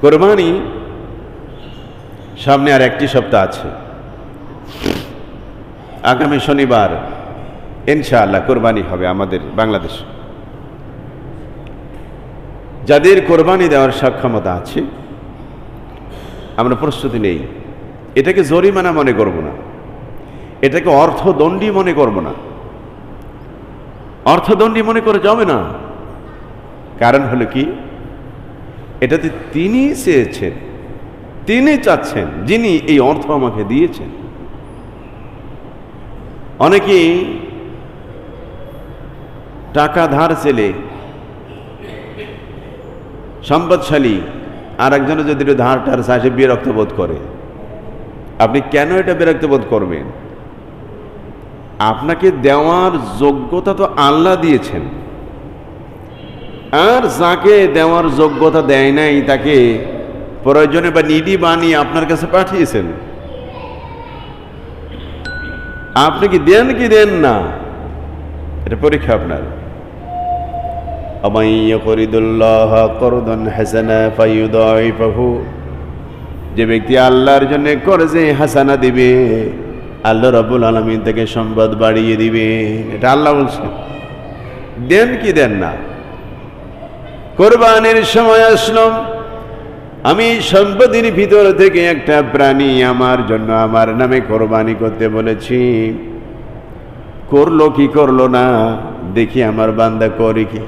কোরবানি সামনে আর একটি সপ্তাহ আছে। আগামী শনিবার ইনশাআল্লাহ কোরবানি হবে আমাদের বাংলাদেশে। যাদের কোরবানি দেওয়ার সক্ষমতা আছে, আমরা প্রস্তুতি নেই। এটাকে জরিমানা মনে করব না। এটাকে অর্থদণ্ডী মনে করব না। অর্থদণ্ডী মনে করে যাবে না। কারণ হলো কি? এটাতে তিনি চেয়েছেন, তিনি চাচ্ছেন, যিনি এই অর্থ আমাকে দিয়েছেন। অনেকেই টাকা ধার চেলে, সম্পদশালী আর একজনে যদি ধার টার চায়, সে বিরক্ত বোধ করে। আপনি কেন এটা বিরক্ত বোধ করবেন? আপনাকে দেওয়ার যোগ্যতা তো আল্লাহ দিয়েছেন। আর যাকে দেওয়ার যোগ্যতা দেয় নাই, তাকে প্রয়োজনে বা নিডি বানিয়ে আপনার কাছে পাঠিয়েছেন। আপনি কি দেন কি দেন না? এটা পরীক্ষা আপনার। যে ব্যক্তি আল্লাহর জন্য করজে হাসানা দিবে। আল্লাহ রবুল আলমিন থেকে সম্পদ বাড়িয়ে দিবে এটা আল্লাহ বলছেন। দেন কি দেন না? কোরবানির সময় আসলাম। আমি সম্পদের ভিতর থেকে একটা প্রাণী আমার জন্য আমার নামে কোরবানি করতে বলেছি। করল কি করল না, দেখি আমার বান্দা করে কি।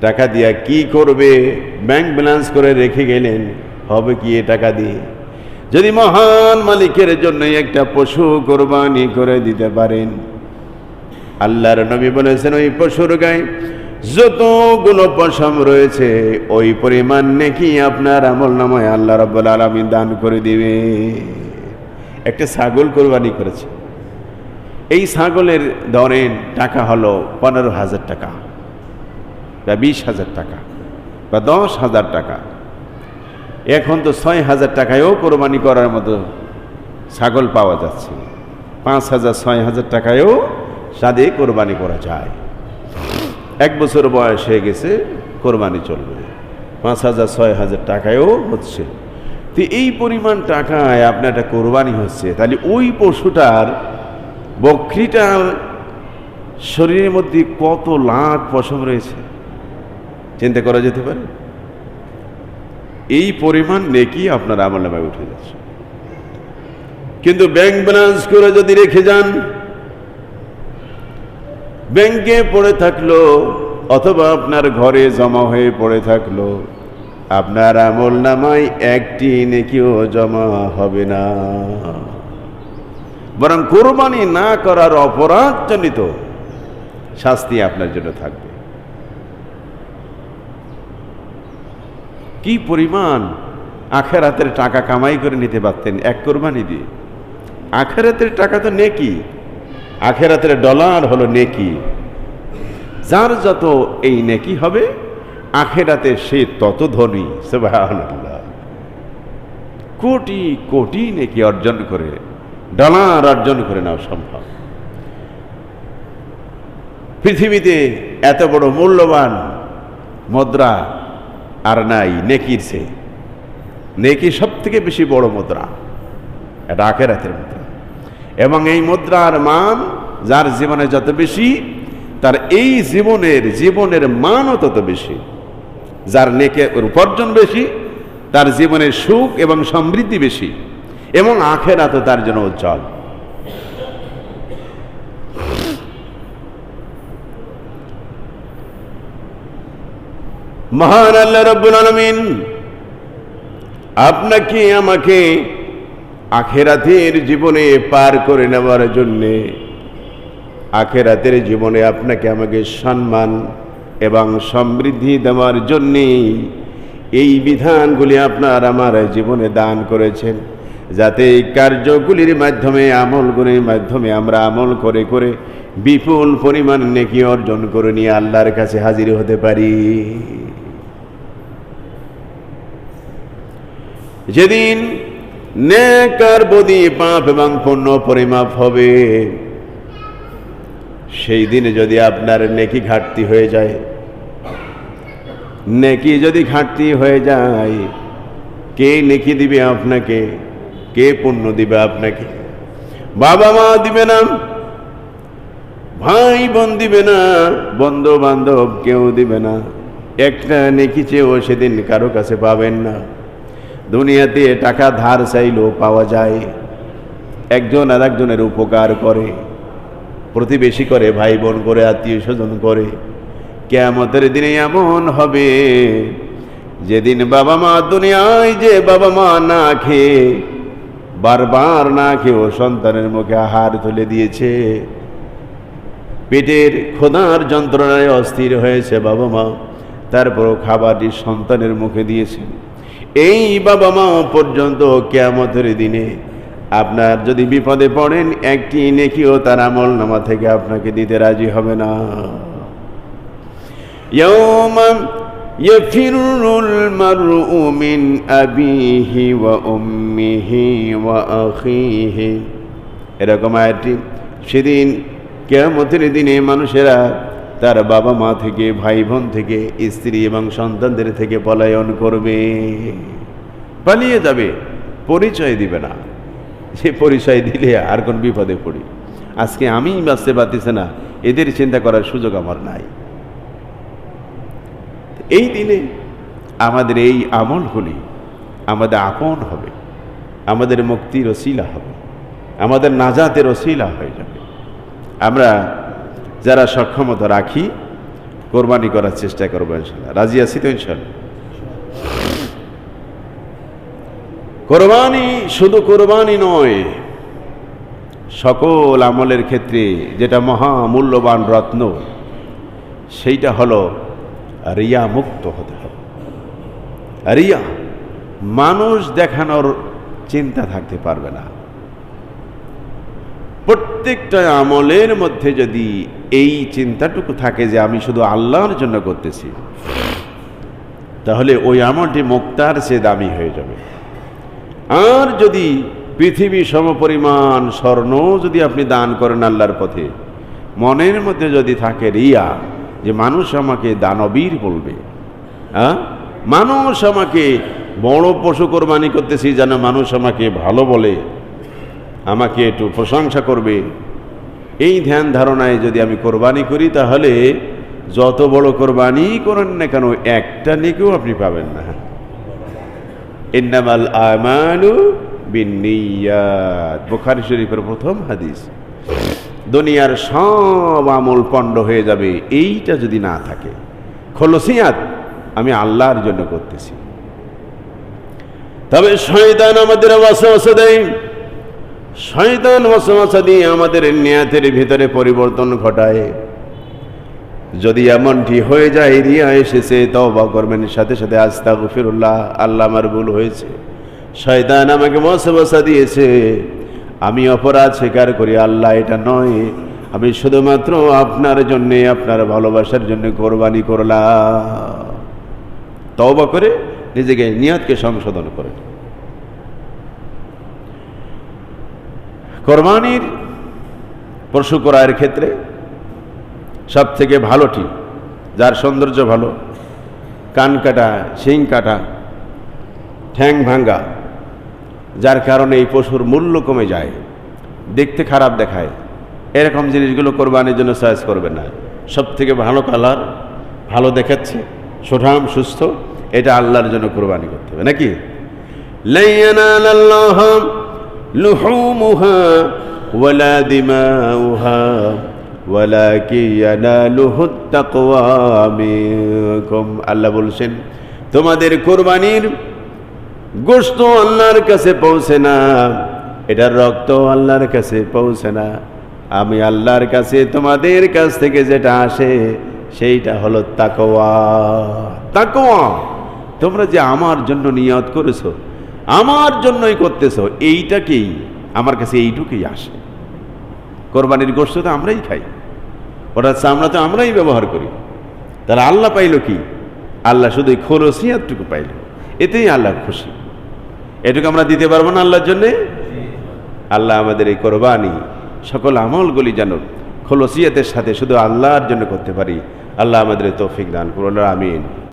টাকা দিয়া কি করবে, ব্যাংক ব্যালেন্স করে রেখে গেলেন, হবে কি এ টাকা দিয়ে? যদি মহান মালিকের জন্য একটা পশু কোরবানি করে দিতে পারেন। আল্লাহর নবী বলেছেন, ওই পশুর গায়ে যতগুলো পশম রয়েছে, ওই পরিমাণ নাকি আপনার আমল নামায় আল্লাহ রব্বুল আলমী দান করে দিবে। একটা ছাগল কোরবানি করেছে। এই ছাগলের ধরেন টাকা হলো পনেরো হাজার টাকা বা বিশ হাজার টাকা বা দশ হাজার টাকা। এখন তো ছয় হাজার টাকায়ও কোরবানি করার মতো ছাগল পাওয়া যাচ্ছে। পাঁচ হাজার, ছয় হাজার টাকায়ও সাদে কোরবানি করা যায়। এক বছর বয়স হয়ে গেছে, কোরবানি চলবে। পাঁচ হাজার, ছয় হাজার টাকায়ও হচ্ছে। তো এই পরিমাণ টাকায় আপনার একটা কোরবানি হচ্ছে। তাহলে ওই পশুটার বকরিটার শরীরের মধ্যে কত লাখ পশম রয়েছে? চিন্তা করা যেতে পারে? এই পরিমাণ নেকি আপনার আমল নামায় উঠে যাচ্ছে। কিন্তু ব্যাংক ব্যালেন্স করে যদি রেখে যান ব্যাংকে পড়ে থাকল, অথবা আপনার ঘরে জমা হয়ে পড়ে থাকল। আপনার আমল নামায় একটি নেকিও জমা হবে না। বরং কোরবানি না করার অপরাধজনিত শাস্তি আপনার জন্য থাকবে। কি পরিমাণ আখেরাতের টাকা কামাই করে নিতে পারতেন এক কোরবানি দিয়ে? আখেরাতের টাকা তো নেকি। আখেরাতের ডলার হলো নেকি। যার যত এই নেকি হবে, আখেরাতে সে তত ধনী। সুবহানাল্লাহ। কোটি কোটি নেকি অর্জন করে, ডলার অর্জন করে নেওয়া সম্ভব। পৃথিবীতে এত বড় মূল্যবান মুদ্রা আর নাই নেকির সে নেকি সব থেকে বেশি বড় মুদ্রা, এটা আখেরাতের মুদ্রা। এবং এই মুদ্রার মান যার জীবনে যত বেশি, তার এই জীবনের জীবনের মানও তত বেশি। যার নেকে উপার্জন বেশি, তার জীবনের সুখ এবং সমৃদ্ধি বেশি, এবং আখেরাত তার জন্য উজ্জ্বল। মহান আল্লাহ রব্বুল আলমিন, আপনাকে, আমাকে আখেরাতের জীবনে পার করে নেওয়ার জন্যে আখেরাতের জীবনে আপনাকে আমাকে সম্মান এবং সমৃদ্ধি দেওয়ার জন্যে এই বিধানগুলি আপনার আমার জীবনে দান করেছেন, যাতে এই কার্যগুলির মাধ্যমে, আমলগুলির মাধ্যমে আমরা আমল করে করে বিপুল পরিমাণ নেকি অর্জন করে নিয়ে আল্লাহর কাছে হাজির হতে পারি। যেদিন নেকার বদি পাপ এবং পুণ্য পরিমাপ হবে। সেই দিনে যদি আপনার নেকি ঘাটতি হয়ে যায়, নেকি যদি ঘাটতি হয়ে যায়, কে নেকি দিবে আপনাকে? কে পুণ্য দিবে আপনাকে? বাবা মা দিবে না, ভাই বোন দিবে না বন্ধু বান্ধব কেউ দিবে না। একটা নেকি চেয়েও সেদিন কারও কাছে পাবেন না। দুনিয়াতে টাকা ধার চাইলেও পাওয়া যায়। একজন আর একজনের উপকার করে, প্রতিবেশী করে ভাই বোন করে আত্মীয় স্বজন করে। কেয়ামতের দিনে এমন হবে, যেদিন বাবা মা দুনিয়ায় যে বাবা মা না খেয়ে, বারবার না খেয়েও সন্তানের মুখে আহার তুলে দিয়েছে। পেটের খোদার যন্ত্রণায় অস্থির হয়েছে বাবা মা, তারপরও খাবারটি সন্তানের মুখে দিয়েছে। এই বাবা মা পর্যন্ত কেয়ামতের দিনে আপনার যদি বিপদে পড়েন একটি নেকিও তার আমল নামা থেকে আপনাকে দিতে রাজি হবে না يوم يفر المرء من أبيه وأمه وأخيه এরকম আয়াতটি সেদিন কেয়ামতের দিনে মানুষেরা তার বাবা মা থেকে, ভাই বোন থেকে, স্ত্রী এবং সন্তানদের থেকে পলায়ন করবে। পালিয়ে যাবে, পরিচয় দিবে না। সে পরিচয় দিলে আর কোন বিপদে পড়ি। আজকে আমি বাঁচতে পারতেছে না, এদের চিন্তা করার সুযোগ আমার নাই। এই দিনে আমাদের এই আমলগুলি আমাদের আপন হবে, আমাদের মুক্তির ওসিলা হবে, আমাদের নাজাতের ওসিলা হয়ে যাবে। আমরা যারা সক্ষমতা রাখি, কোরবানি করার চেষ্টা করব ইনশাল্লাহ রাজি আছি তো ইনশাল্লাহ কোরবানি শুধু কোরবানি নয়, সকল আমলের ক্ষেত্রে যেটা মহা মূল্যবান রত্ন, সেইটা হলো রিয়া মুক্ত হতে হবে। রিয়া, মানুষ দেখানোর চিন্তা থাকতে পারবে না। প্রত্যেকটা আমলের মধ্যে যদি এই চিন্তাটুকু থাকে যে আমি শুধু আল্লাহর জন্য করতেছি, তাহলে ওই আমলটি মুক্তার সে দামি হয়ে যাবে। আর যদি পৃথিবী সমপরিমাণ স্বর্ণ যদি আপনি দান করেন আল্লাহর পথে, মনের মধ্যে যদি থাকে রিয়া যে মানুষ আমাকে দানবীর বলবে হ্যাঁ মানুষ আমাকে বড় পশু কোরবানি করতেছি যেন মানুষ আমাকে ভালো বলে। আমাকে একটু প্রশংসা করবে। এই ধ্যান ধারণায় যদি আমি কোরবানি করি, তাহলে যত বড় কোরবানি করেন না কেন, একটা নেকেও আপনি পাবেন না। ইন্নামাল আমালু বিনিয়াত বুখারী শরীফের প্রথম হাদিস। দুনিয়ার সব আমল পণ্ড হয়ে যাবে, এইটা যদি না থাকে। খলসিয়াত আমি আল্লাহর জন্য করতেছি। তবে শয়তান আমাদের ওয়াসওয়াসা দেয় শয়তান ওয়াসওয়াসা দিয়ে আমাদের নিয়াতের ভিতরে পরিবর্তন ঘটায়। যদি এমনটি হয়ে যায়, রিয়া এসেছে, তওবা করবেন, সাথে সাথে আস্তা গফিরুল্লাহ আল্লাহ আমার ভুল হয়েছে। শয়তান আমাকে ওয়াসওয়াসা দিয়েছে, আমি অপরাধ স্বীকার করি, আল্লাহ এটা নয়। আমি শুধুমাত্র আপনার জন্যে, আপনার ভালোবাসার জন্য কোরবানি করলাম। তওবা করে নিজেকে নিয়াতকে সংশোধন করে। কোরবানির পশু ক্রয়ের ক্ষেত্রে সব থেকে ভালোটি যার সৌন্দর্য ভালো, কান কাটা, শিং কাটা, ঠ্যাং ভাঙ্গা, যার কারণে এই পশুর মূল্য কমে যায়, দেখতে খারাপ দেখায়, এরকম জিনিসগুলো কোরবানির জন্য চয়েস করবে না। সব থেকে ভালো কালার ভালো দেখাচ্ছে, সুঠাম, সুস্থ, এটা আল্লাহর জন্য কোরবানি করতে হবে, নাকি? লুহুমুহা ওয়ালা দিমাউহা ওয়ালাকি ইয়ানালুহু তাকওয়া মিনকুম। আল্লাহ বলছেন, তোমাদের কোরবানির গোস্ত আল্লাহর কাছে পৌঁছে না এটার রক্ত আল্লাহর কাছে পৌঁছে না। আমি আল্লাহর কাছে তোমাদের কাছ থেকে যেটা আসে, সেইটা হলো তাকওয়া। তাকওয়া, তোমরা যে আমার জন্য নিয়ত করেছ আমার জন্যই করতেছো, এইটাকেই, আমার কাছে এইটুকুই আসে। কোরবানির গোস্ত তো আমরাই খাই। ওটা চামড়া তো আমরাই ব্যবহার করি। তাহলে আল্লাহ পাইল কি? আল্লাহ শুধু খরসিয়াতটুকু পাইল। এতেই আল্লাহ খুশি। এটুকু আমরা দিতে পারব না আল্লাহর জন্যে? আল্লাহ আমাদের এই কোরবানি সকল আমলগুলি যেন খলসিয়াতের সাথে শুধু আল্লাহর জন্য করতে পারি। আল্লাহ আমাদের তৌফিক দান করল আমিন।